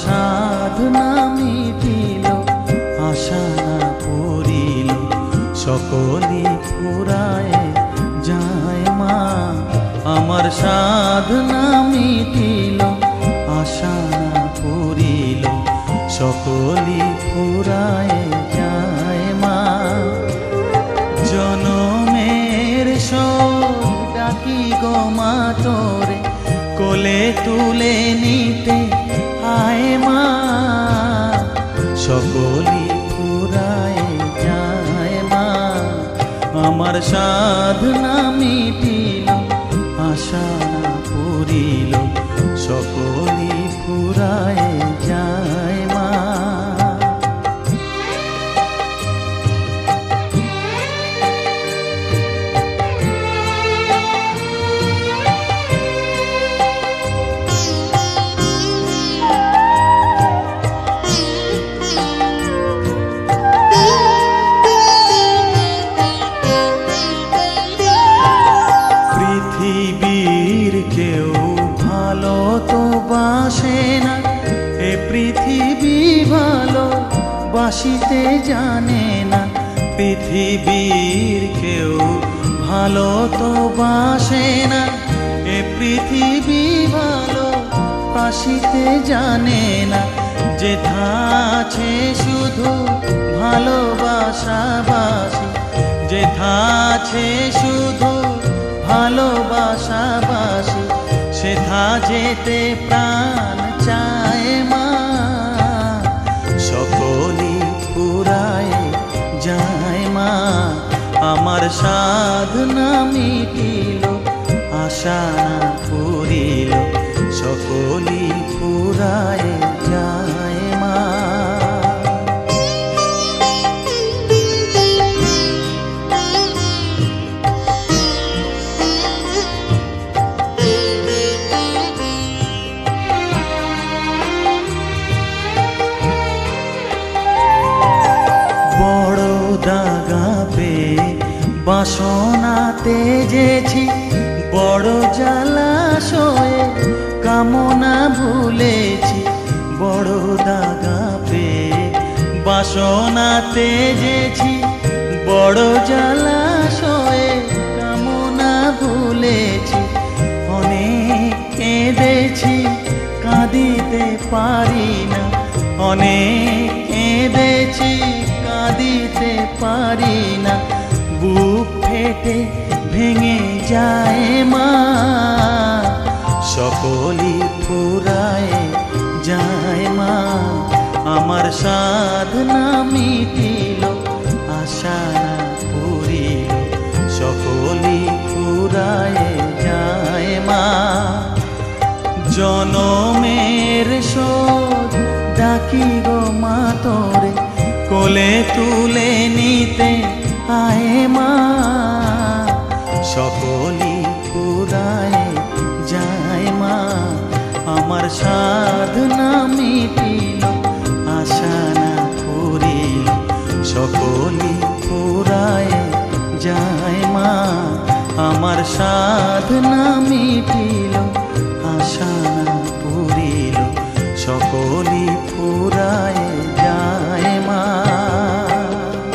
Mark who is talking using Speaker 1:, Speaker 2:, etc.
Speaker 1: সাধনা মিটিল, আশা না করিল, সকলি ফুরায় যায় মা। আমার সাধনা মিটিল, আশা না করিল, সকলি ফুরায় যায় মা। জনমের সব ডাকি গো মা তোরে, কোলে তুলে নিতে আমার সাধনা মিটিল আশা পুরিল সকলি ফুরায় পৃথিবী ভালো বাসিতে জানে না পৃথিবীর কেউ। ভালো তো বাসে না, এ পৃথিবী ভালো বাসিতে জানে না যে আছে শুধু ভালোবাসাবাসি যে আছে শুধু ভালোবাসাবাসি সেথা যেতে প্রাণ আমার সাধনা মিটিল আশা না পুরিল সকলি পুরায় যায় মা। বড় দাগা বাসনা তেজেছি বড় জলাশয়ে কামনা ভুলেছি, বড় দাগা পে বাসনা তেজেছি বড় জলাশয়ে কামনা ভুলেছি, অনেক কেঁদেছি, কাঁদিতে পারি না অনেক কেঁদেছি, কাঁদিতে পারি না বুক ফেটে ভেঙে যায় মা। সকলি ফুরায় যায় মা। আমার সাধনা মিটিল, আশা পুরিল সকলি ফুরায় যায় মা। জনমের শোধ ডাকি গো মা তোরে কোলে তুলে নিতে আয় মা। সকলি পুরায় যায় মা। আমার সাধনা মিটিল, আশা না করিল। সকলি পুরায় যায় মা। আমার সাধনা মিটিল